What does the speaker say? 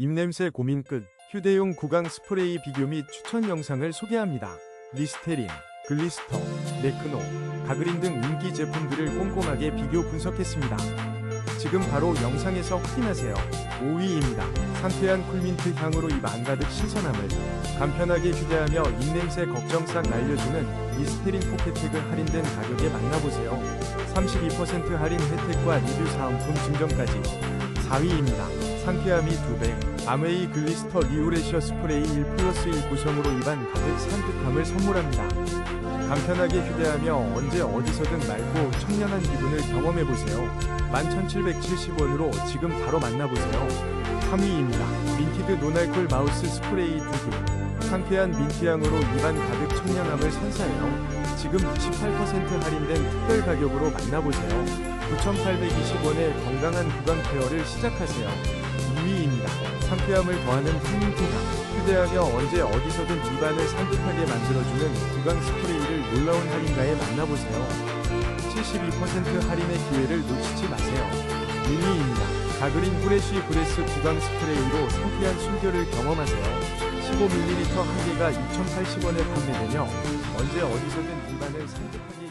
입냄새 고민 끝 휴대용 구강 스프레이 비교 및 추천 영상을 소개합니다. 리스테린, 글리스터, 네크노, 가그린 등 인기 제품들을 꼼꼼하게 비교 분석했습니다. 지금 바로 영상에서 확인하세요. 5위입니다. 상쾌한 쿨민트 향으로 입 안가득 신선함을 간편하게 휴대하며 입냄새 걱정 싹 날려주는 리스테린 포켓텍을 할인된 가격에 만나보세요. 32% 할인 혜택과 리뷰 사은품 증정까지 4위입니다. 상쾌함이 2배 아메이 글리스터 리오레셔 스프레이 1 플러스 1 구성으로 입안 가득 산뜻함을 선물합니다. 간편하게 휴대하며 언제 어디서든 맑고 청량한 기분을 경험해보세요. 11,770원으로 지금 바로 만나보세요. 3위입니다. 민티드 노날콜 마우스 스프레이 2개. 상쾌한 민트향으로 입안 가득 청량함을 선사해요. 지금 18% 할인된 특별 가격으로 만나보세요. 9,820원의 건강한 구강 케어를 시작하세요. 2위입니다. 상쾌함을 더하는 향민트향. 휴대하며 언제 어디서든 입안을 산뜻하게 만들어주는 구강 스프레이를 놀라운 할인가에 만나보세요. 72% 할인의 기회를 놓치지 마세요. 1위입니다. 가그린 후레쉬 브레스 구강 스프레이로 상쾌한 숨결을 경험하세요. 15ml 한 개가 2,080원에 판매되며 언제 어디서든 입안을 산뜻하게